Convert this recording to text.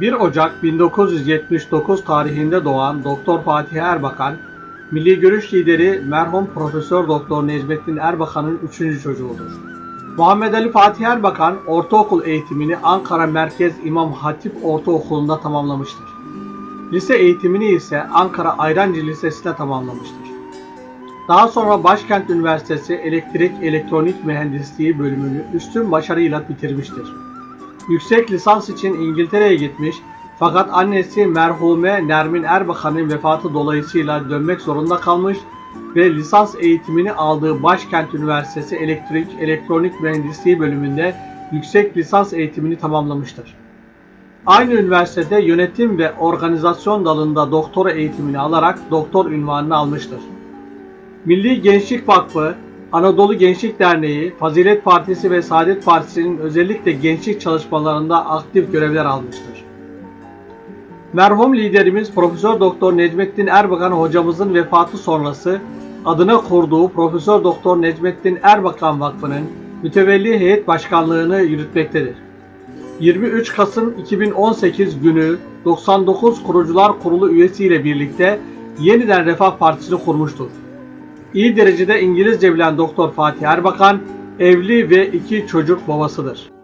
1 Ocak 1979 tarihinde doğan Doktor Fatih Erbakan, Milli Görüş lideri merhum Profesör Doktor Necmettin Erbakan'ın üçüncü çocuğudur. Muhammed Ali Fatih Erbakan ortaokul eğitimini Ankara Merkez İmam Hatip Ortaokulu'nda tamamlamıştır. Lise eğitimini ise Ankara Ayrancı Lisesi'nde tamamlamıştır. Daha sonra Başkent Üniversitesi Elektrik Elektronik Mühendisliği bölümünü üstün başarıyla bitirmiştir. Yüksek lisans için İngiltere'ye gitmiş fakat annesi merhume Nermin Erbakan'ın vefatı dolayısıyla dönmek zorunda kalmış ve lisans eğitimini aldığı Başkent Üniversitesi Elektrik Elektronik Mühendisliği bölümünde yüksek lisans eğitimini tamamlamıştır. Aynı üniversitede yönetim ve organizasyon dalında doktora eğitimini alarak doktor ünvanını almıştır. Milli Gençlik Vakfı, Anadolu Gençlik Derneği, Fazilet Partisi ve Saadet Partisi'nin özellikle gençlik çalışmalarında aktif görevler almıştır. Merhum liderimiz Profesör Doktor Necmettin Erbakan hocamızın vefatı sonrası adına kurduğu Profesör Doktor Necmettin Erbakan Vakfı'nın mütevelli heyet başkanlığını yürütmektedir. 23 Kasım 2018 günü 99 Kurucular Kurulu üyesiyle birlikte yeniden Refah Partisi'ni kurmuştur. İyi derecede İngilizce bilen Doktor Fatih Erbakan evli ve iki çocuk babasıdır.